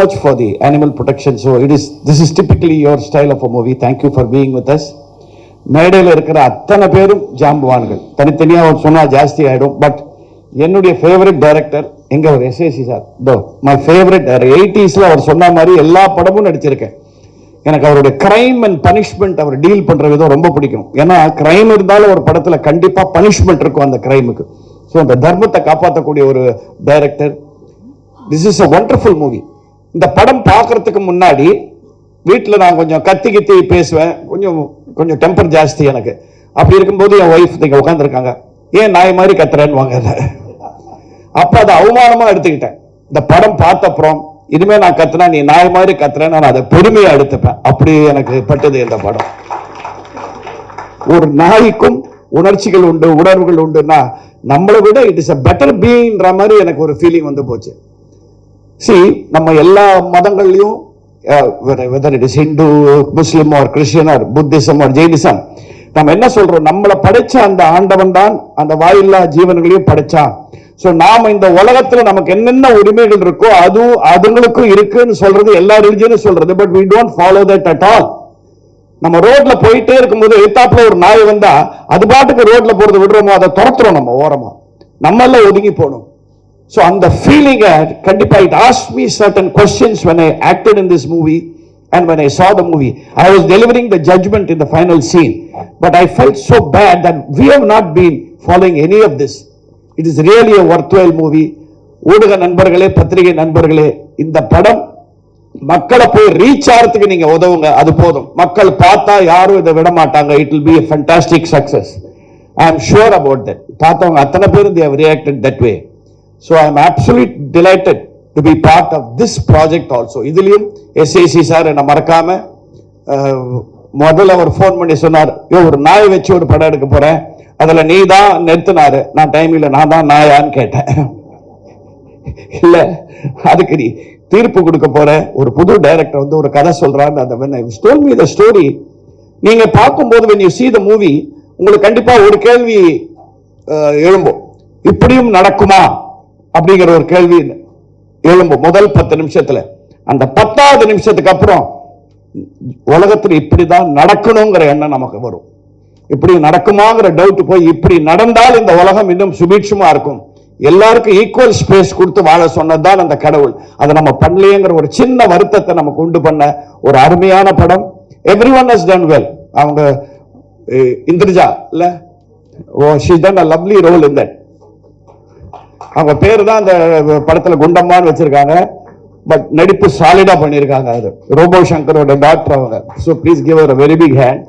much for the animal protection. So it is, this is typically your style of a movie. Thank you for being with us. மேடையில் இருக்கிற அத்தனை பேரும் ஜாம்புவான்கள். தனித்தனியாக அவர் சொன்னால் ஜாஸ்தி ஆகிடும் பட் என்னுடைய ஃபேவரட் டைரக்டர் எங்கே அவர்? SAC sir. Though my favourite எயிட்டிஸில் அவர் சொன்ன மாதிரி எல்லா படமும் நடிச்சிருக்கேன். எனக்கு அவருடைய கிரைம் அண்ட் பனிஷ்மெண்ட் அவர் டீல் பண்ணுற விதம் ரொம்ப பிடிக்கும். ஏன்னா கிரைம் இருந்தாலும் ஒரு படத்தில் கண்டிப்பாக பனிஷ்மெண்ட் இருக்கும் அந்த கிரைமுக்கு ஸோ அந்த தர்மத்தை காப்பாற்றக்கூடிய ஒரு director this is a wonderful movie இந்த படம் பார்க்கறதுக்கு முன்னாடி வீட்டில் நான் கொஞ்சம் கத்தி கித்தி பேசுவேன். கொஞ்சம் கொஞ்சம் டெம்பர் ஜாஸ்தி எனக்கு. அப்படி இருக்கும்போது என் ஒய்ஃப் இங்க உட்காந்துருக்காங்க ஏன் நாய் மாதிரி கத்துறேன்னு வாங்க அப்போ அதை அவமானமா எடுத்துக்கிட்டேன். இந்த படம் பார்த்த அப்புறம் இனிமேல் நான் கத்துனா நீ நாய் மாதிரி கத்துறேன்னு நான் அதை பெருமையாக எடுத்துப்பேன். அப்படி எனக்கு பட்டது இந்த படம். ஒரு நாய்க்கும் உணர்ச்சிகள் உண்டு உணர்வுகள் உண்டுன்னா நம்மளை விட இட் இஸ் அ பெட்டர் பீயிங்ன்ற மாதிரி எனக்கு ஒரு ஃபீலிங் வந்து போச்சு. சி நம்ம எல்லா மதங்கள்லையும் whether it is Hindu Muslim or Christian or Buddhism or Jainism நம்ம என்ன சொல்றோம்? நம்மளை படைச்ச அந்த ஆண்டவன் தான் அந்த வாயில்லா ஜீவன்களையும் படைச்சான். ஸோ நாம இந்த உலகத்துல நமக்கு என்னென்ன உரிமைகள் இருக்கோ அதுவும் அதுங்களுக்கும் இருக்குன்னு சொல்றது எல்லா ரிலிஜனும் சொல்றது but we don't follow that at all நம்ம ரோட்ல போயிட்டே இருக்கும்போது எத்தாப்புல ஒரு நாய் வந்தா அது பாட்டுக்கு ரோட்ல போறது விடுறோமோ அதை துரத்துறோம் நம்ம ஓரமா. நம்மள ஒதுங்கி போகணும் ஸோ அந்த ஃபீலிங்கை கண்டிப்பாக it as me certain questions when I acted in this movie and when I saw movie movie, I was the the judgment in the final scene. But I felt so bad that we have not been following any of this. It is really a worthwhile movie. ஊடக நண்பர்களே பத்திரிகை நண்பர்களே இந்த படம் மக்களை போய் reach ஆகிறதுக்கு நீங்கள் உதவுங்க அது போதும் மக்கள் பார்த்தா யாரும் இதை விட மாட்டாங்க it will be a fantastic success I am sure about that பார்த்தவங்க அத்தனை பேரும் they reacted that way so I am absolute delighted to be part of this project also இதுலேயும் எஸ்ஐசி சார் என்னை மறக்காமல் முதல்ல அவர் ஃபோன் பண்ணி சொன்னார் ஐயோ ஒரு நாய் வச்சு ஒரு படம் எடுக்க போகிறேன் அதில் நீ தான் நிறுத்தினாரு. நான் டைம் இல்லை நான் தான் நாயான்னு கேட்டேன். இல்லை அதுக்கு நீ தீர்ப்பு கொடுக்க போற. ஒரு புது டைரக்டர் வந்து ஒரு கதை சொல்றான்னு அந்த when I told me நீங்க பார்க்கும்போது when you see the movie உங்களுக்கு கண்டிப்பா ஒரு கேள்வி எழும்பும். இப்படியும் நடக்குமா? அப்படிங்கிற ஒரு கேள்வி எழும்பும் முதல் பத்து நிமிஷத்துல. அந்த பத்தாவது நிமிஷத்துக்கு அப்புறம் உலகத்துல இப்படிதான் நடக்கணுங்கிற எண்ணம் நமக்கு வரும். இப்படி நடக்குமாங்கிற டவுட் போய் இப்படி நடந்தால் இந்த உலகம் இன்னும் சுபீட்சமா இருக்கும். எல்லாருக்கும் ஈக்குவல் ஸ்பேஸ் கொடுத்து வாழ சொன்னதுதான் அந்த கடவுள். அதை நம்ம பண்ணலையேங்கிற ஒரு சின்ன வருத்தத்தை நமக்கு உண்டு பண்ண ஒரு அருமையான படம். Every one has done well அவங்க இந்திரஜா இல்ல ஓ she done a lovely role இந்த அவங்க பேரு தான் அந்த படத்துல குண்டம்மான்னு வச்சிருக்காங்க. பட் நடிப்பு சாலிடா பண்ணியிருக்காங்க அது. ரோபோ சங்கரோட டாக்டர் அவங்க. So please give her very big hand